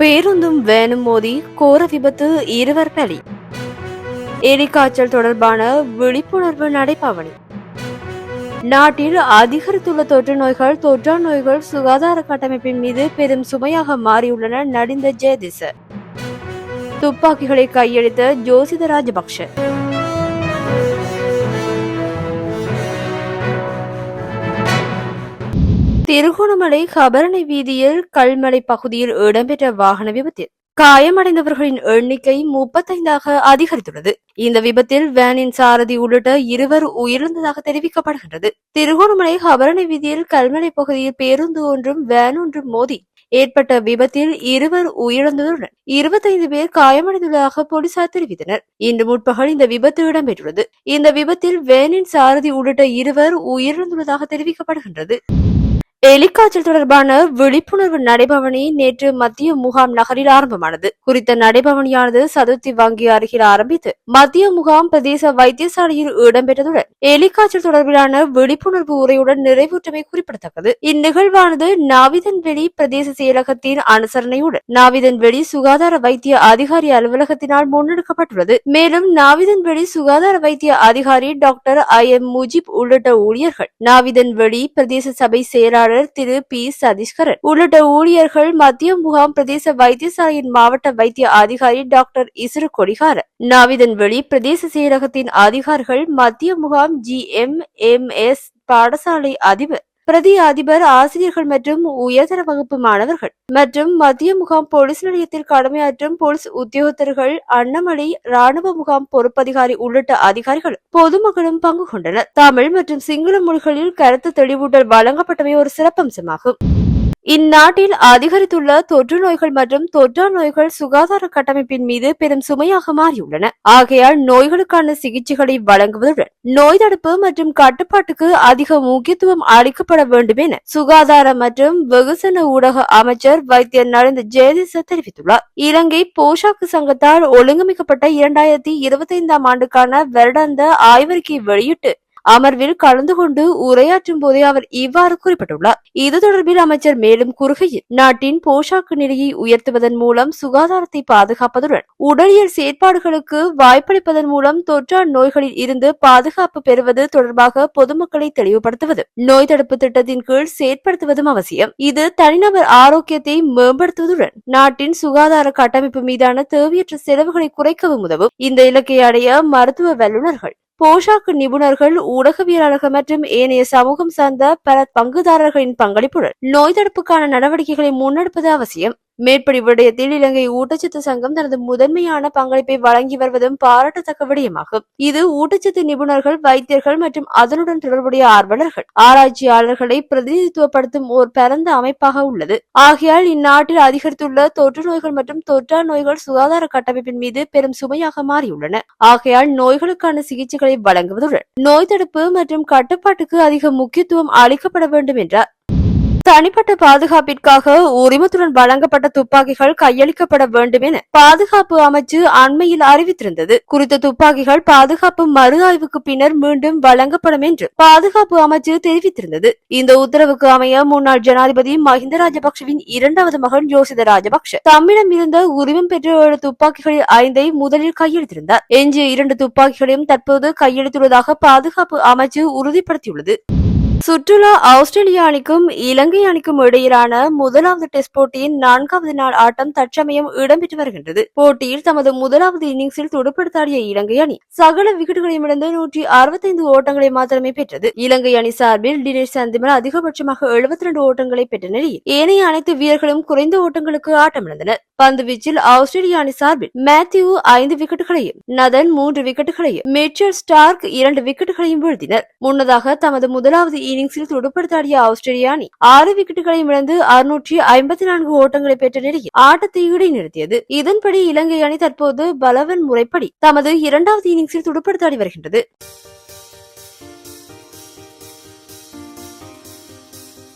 பேருந்தும் வேனும் மோதி கோர விபத்து இருவர் பலி. எலிக்காய்ச்சல் தொடர்பான விழிப்புணர்வு நடைபவனி. நாட்டில் அதிகரித்துள்ள தொற்று நோய்கள் தொற்றா நோய்கள் சுகாதார கட்டமைப்பின் மீது பெரும் சுமையாக மாறியுள்ளன நடிந்த ஜெயதிச துப்பாக்கிகளை கையளித்த ஜோசித ராஜபக்ஷ. திருகோணமலை கபரணை வீதியில் கல்மலை பகுதியில் இடம்பெற்ற வாகன விபத்தில் காயமடைந்தவர்களின் எண்ணிக்கை முப்பத்தைந்தாக அதிகரித்துள்ளது. இந்த விபத்தில் வேனின் சாரதி உள்ளிட்ட இருவர் உயிரிழந்ததாக தெரிவிக்கப்படுகின்றது. திருகோணமலை கபரணை வீதியில் கல்மலை பகுதியில் பேருந்து ஒன்றும் வேன் ஒன்றும் மோதி ஏற்பட்ட விபத்தில் இருவர் உயிரிழந்ததுடன் இருபத்தைந்து பேர் காயமடைந்துள்ளதாக போலீசார் தெரிவித்தனர். இன்று முற்பகல் இந்த விபத்து இடம்பெற்றுள்ளது. இந்த விபத்தில் வேனின் சாரதி உள்ளிட்ட இருவர் உயிரிழந்துள்ளதாக தெரிவிக்கப்படுகின்றது. எலிக்காய்ச்சல் தொடர்பான விழிப்புணர்வு நடைபவனி நேற்று மத்திய முகாம் நகரில் ஆரம்பமானது. குறித்த நடைபவனியானது சதுர்த்தி வங்கி அருகில் ஆரம்பித்து மத்திய முகாம் பிரதேச வைத்தியசாலையில் இடம்பெற்றதுடன் எலிக்காய்ச்சல் தொடர்பிலான விழிப்புணர்வு உரையுடன் நிறைவுற்றமை குறிப்பிடத்தக்கது. இந்நிகழ்வானது நாவிதன்வெளி பிரதேச செயலகத்தின் அனுசரணையுடன் நாவிதன்வெளி சுகாதார வைத்திய அதிகாரி அலுவலகத்தினால் முன்னெடுக்கப்பட்டுள்ளது. மேலும் நாவிதன்வெளி சுகாதார வைத்திய அதிகாரி டாக்டர் ஐ எம் முஜிப் உள்ளிட்ட ஊழியர்கள் நாவிதன்வெளி பிரதேச சபை செயலாளர் திரு பி சதீஷ்கரன். உள்ளிட்ட ஊழியர்கள் மத்திய முகாம் பிரதேச வைத்தியசாலையின் மாவட்ட வைத்திய அதிகாரி டாக்டர் இசுரு கொடிகார நாவிதன்வெளி பிரதேச செயலகத்தின் அதிகாரிகள் மத்திய முகாம் ஜி எம் எம் எஸ் பாடசாலை அதிபர் பிரதி அதிபர் ஆசிரியர்கள் மற்றும் உயர்தர வகுப்பு மாணவர்கள் மற்றும் மத்திய முகாம் போலீஸ் நிலையத்தில் கடமையாற்றும் போலீஸ் உத்தியோகத்தர்கள் அன்னமலை ராணுவ முகாம் பொறுப்பதிகாரி உள்ளிட்ட அதிகாரிகள் பொதுமக்களும் பங்கு கொண்டனர். தமிழ் மற்றும் சிங்கள மொழிகளில் கருத்து தெளிவூட்டல் வழங்கப்பட்டமை ஒரு சிறப்பம்சமாகும். இந்நாட்டில் அதிகரித்துள்ள தொற்று நோய்கள் மற்றும் தொற்றா நோய்கள் சுகாதார கட்டமைப்பின் மீது பெரும் சுமையாக மாறியுள்ளன. ஆகையால் நோய்களுக்கான சிகிச்சைகளை வழங்குவதுடன் நோய் தடுப்பு மற்றும் கட்டுப்பாட்டுக்கு அதிக முக்கியத்துவம் அளிக்கப்பட வேண்டும் என சுகாதார மற்றும் வெகுசன ஊடக அமைச்சர் வைத்தியர் நலிந்த ஜெயதிச தெரிவித்துள்ளார். இலங்கை போஷாக்கு சங்கத்தால் ஒழுங்கமைக்கப்பட்ட இரண்டாயிரத்தி இருபத்தி ஐந்தாம் ஆண்டுக்கான வருடாந்த ஆய்வறிக்கை வெளியிட்டு அமர்வில் கலந்து கொண்டு உரையாற்றும் போதே அவர் இவ்வாறு குறிப்பிட்டுள்ளார். இது தொடர்பில் அமைச்சர் மேலும் கூறுகையில் நாட்டின் போஷாக்கு நிலையை உயர்த்துவதன் மூலம் சுகாதாரத்தை பாதுகாப்பதுடன் உடலியல் செயற்பாடுகளுக்கு வாய்ப்பளிப்பதன் மூலம் தொற்றா நோய்களில் இருந்து பாதுகாப்பு பெறுவது தொடர்பாக பொதுமக்களை தெளிவுபடுத்துவது நோய் தடுப்பு திட்டத்தின் கீழ் செயற்படுத்துவதும் அவசியம். இது தனிநபர் ஆரோக்கியத்தை மேம்படுத்துவதுடன் நாட்டின் சுகாதார கட்டமைப்பு மீதான தேவையற்ற செலவுகளை குறைக்கவும் உதவும். இந்த இலக்கை அடைய மருத்துவ வல்லுநர்கள் போஷாக்கு நிபுணர்கள் ஊடகவியலாளர்கள் மற்றும் ஏனைய சமூகம் சார்ந்த பல பங்குதாரர்களின் பங்களிப்புடன் நோய் தடுப்புக்கான நடவடிக்கைகளை முன்னெடுப்பது அவசியம். மேற்படி விடயத்தில் இலங்கை ஊட்டச்சத்து சங்கம் தனது முதன்மையான பங்களிப்பை வழங்கி வருவதும் பாராட்டத்தக்க விடயமாகும் இது ஊட்டச்சத்து நிபுணர்கள் வைத்தியர்கள் மற்றும் அதனுடன் தொடர்புடைய ஆர்வலர்கள். ஆராய்ச்சியாளர்களை பிரதிநிதித்துவப்படுத்தும் ஓர் பரந்த அமைப்பாக உள்ளது. ஆகையால் இந்நாட்டில் அதிகரித்துள்ள தொற்று நோய்கள் மற்றும் தொற்றா நோய்கள் சுகாதார கட்டமைப்பின் மீது பெரும் சுமையாக மாறியுள்ளன. ஆகையால் நோய்களுக்கான சிகிச்சைகளை வழங்குவதுடன் நோய் தடுப்பு மற்றும் கட்டுப்பாட்டுக்கு அதிக முக்கியத்துவம் அளிக்கப்பட வேண்டும் என்றார். தனிப்பட்ட பாதுகாப்பிற்காக உரிமத்துடன் வழங்கப்பட்ட துப்பாக்கிகள் கையளிக்கப்பட வேண்டும் என பாதுகாப்பு அமைச்சு அண்மையில் அறிவித்திருந்தது. குறித்த துப்பாக்கிகள் பாதுகாப்பு மறு ஆய்வுக்கு பின்னர் மீண்டும் வழங்கப்படும் என்று பாதுகாப்பு அமைச்சு தெரிவித்திருந்தது. இந்த உத்தரவுக்கு அமைய முன்னாள் ஜனாதிபதி மஹிந்த ராஜபக்சவின் இரண்டாவது மகன் யோசித ராஜபக்ஷ தம்மிடம் இருந்த உரிமம் பெற்ற ஏழு துப்பாக்கிகளில் ஐந்தை முதலில் கையெழுத்திருந்தார். எஞ்சிய இரண்டு துப்பாக்கிகளையும் தற்போது கையெழுத்துள்ளதாக பாதுகாப்பு அமைச்சு உறுதிப்படுத்தியுள்ளது. சுற்றுலா ஆஸ்திரேலிய அணிக்கும் இலங்கை அணிக்கும் இடையிலான முதலாவது டெஸ்ட் போட்டியின் நான்காவது நாள் ஆட்டம் தற்சமயம் இடம்பெற்று வருகின்றது. போட்டியில் தமது முதலாவது இன்னிங்ஸில் துடுப்படுத்தாடிய இலங்கை அணி சகல விக்கெட்டுகளையும் இழந்து நூற்றி அறுபத்தைந்து ஓட்டங்களை மாத்திரமே பெற்றது. இலங்கை அணி சார்பில் டினேஷ் சந்திமல் அதிகபட்சமாக எழுபத்தி ரெண்டு ஓட்டங்களை பெற்ற நிலையில் ஏனைய அனைத்து வீரர்களும் குறைந்த ஓட்டங்களுக்கு ஆட்டமிழந்தனர். பந்து வீச்சில் ஆஸ்திரேலிய அணி சார்பில் மேத்யூ ஐந்து விக்கெட்டுகளையும் நதன் மூன்று விக்கெட்டுகளையும் மிச்சல் ஸ்டார்க் இரண்டு விக்கெட்டுகளையும் வீழ்த்தினர். முன்னதாக தமது முதலாவது இன்னிங்ஸில் துடுப்படுத்தாடிய ஆஸ்திரேலிய அணி ஆறு விக்கெட்டுகளையும் இழந்து அறுநூற்றி ஐம்பத்தி நான்கு ஓட்டங்களை பெற்ற நிலையில் ஆட்டத்தை இடைநிறுத்தியது இதன்படி இலங்கை அணி தற்போது பலவன் முறைப்படி தமது இரண்டாவது இன்னிங்ஸில் துடுப்படுத்தாடி வருகின்றது.